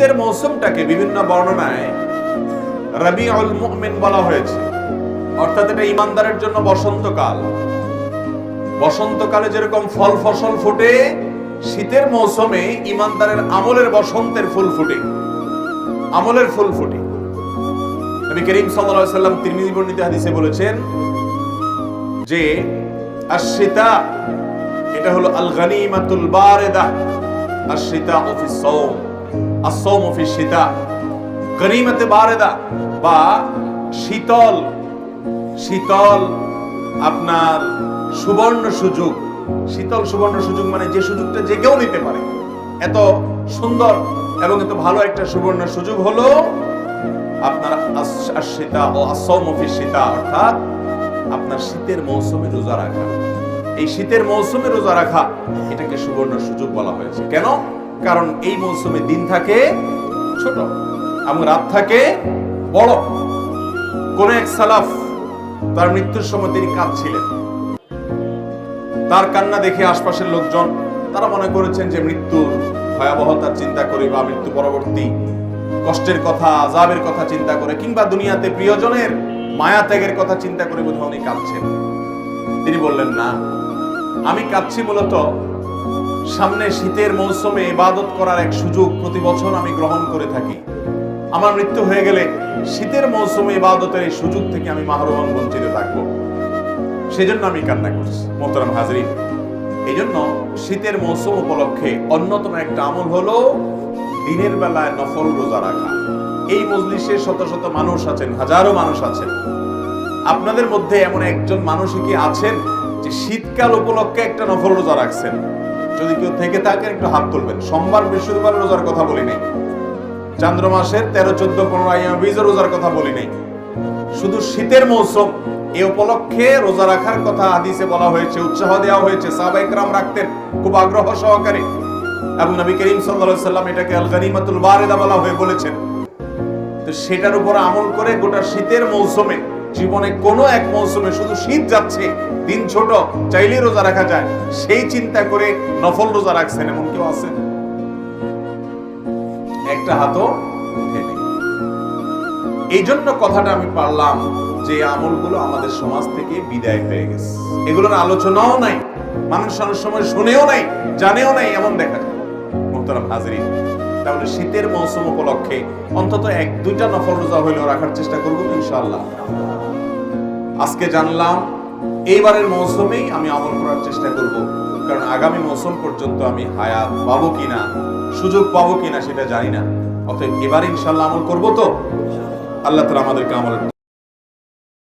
শীতের মৌসুমটাকে বিভিন্ন বর্ণনায় রবিউল মুমিন বলা হয়েছে। অর্থাৎ এটা ইমানদারের জন্য বসন্তকাল। বসন্তকালে যেরকম ফল ফসল ফোটে, শীতের মৌসুমে ইমানদারের আমলের বসন্তের ফুল ফুটে। আমলের ফুল ফুটে। নবী করিম সাল্লাল্লাহু আলাইহি সাল্লাম তিরমিজি বর্ণিত হাদিসে বলেছেন যে আশিতা এটা হলো আল গানিমাতুল বারিদা আশিতা ফিস সাওম শীতা বারিদা বা শীতল. শীতল আপনার সুবর্ণ সুযোগ। শীতল সুবর্ণ সুযোগ মানে যে সুযোগটা যে কেউ নিতে পারে। এত সুন্দর এবং এত ভালো একটা সুবর্ণ সুযোগ হলো আপনার আশিতা ও শীতা, অর্থাৎ আপনার শীতের মৌসুমে রোজা রাখা। এই শীতের মৌসুমে রোজা রাখা এটাকে সুবর্ণ সুযোগ বলা হয়েছে। কেন? কারণ এই মৌসুমে দিন থাকে ছোট এবং রাত থাকে বড়। কোন এক সালাফ তার মৃত্যুর সময় তিনি কাঁদছিলেন। তার কান্না দেখে আশপাশের লোকজন, তারা মনে করেছেন যে মৃত্যুর ভয়াবহতার চিন্তা করে বা মৃত্যু পরবর্তী কষ্টের কথা আজাবের কথা চিন্তা করে কিংবা দুনিয়াতে প্রিয়জনের মায়া ত্যাগের কথা চিন্তা করে বোধহয় উনি কাঁদছেন। তিনি বললেন, না, আমি কাঁদছি মূলত সামনে শীতের মৌসুমে ইবাদত করার এক সুযোগ প্রতি বছর আমি গ্রহণ করে থাকি। আমার মৃত্যু হয়ে গেলে শীতের মৌসুমে ইবাদতের এই সুযোগ থেকে আমি মাহরুমান বঞ্চিত থাকব। সেজন্য আমি কান্না করছি। মোহতারাম হাজরিন এই জন্য শীতের মৌসুম উপলক্ষে অন্যতম একটা আমল হলো দিনের বেলায় নফল রোজা রাখা। এই মজলিসে শত শত মানুষ আছেন, হাজারো মানুষ আছেন। আপনাদের মধ্যে এমন একজন মানুষ কি আছেন যে শীতকাল উপলক্ষে একটা নফল রোজা রাখছেন? যদি কেউ থেকে থাকেন, একটু হাত তুলবেন। সোমবার, বৃহস্পতিবার রোজার কথা বলি নাই। চান্দ্র মাসের তেরো, চোদ্দ, পনেরো আইয়া বীজের রোজার কথা বলি নাই। শুধু শীতের মৌসুম, এ উপলক্ষে রোজা রাখার কথা হাদিসে বলা হয়েছে, উৎসাহ দেওয়া হয়েছে সাহাবাইকরাম রাখতেন, খুব আগ্রহ সহকারে। এবং নবী করিম সাল্লাম এটাকে আল গানিমাতুল বারিদা বলা হয়ে বলেছেন। তো সেটার উপর আমল করে গোটা শীতের মৌসুমে জীবনে কোনো এক মৌসুমে শুধু শীত যাচ্ছে, দিন ছোট চাইলে রোজা রাখা যায়। সেই চিন্তা করে নফল রোজা রাখছেন এমন কেউ আছেন? একটা হাতও এই জন্য কথাটা আমি পারলাম যে আমলগুলো আমাদের সমাজ থেকে বিদায় হয়ে গেছে। এগুলোর আলোচনাও নাই, মানুষ অনেক সময় শুনেও নাই, জানেও নাই, এমন দেখা যায়। মোহতারাম হাজরিন তাহলে শীতের মৌসুম উপলক্ষে অন্তত এক, দুইটা নফল রোজা হইলেও রাখার চেষ্টা করব ইনশাল্লাহ আজকে জানলাম, এইবারের মৌসুমেই আমি আমল করার চেষ্টা করব, কারণ আগামী মৌসুম পর্যন্ত আমি হায়াত পাবো কিনা, সুযোগ পাবো কিনা সেটা জানি না। অতএব এবার ইনশাল্লাহ আমল করব তো? আল্লাহ তালা আমাদেরকে আমল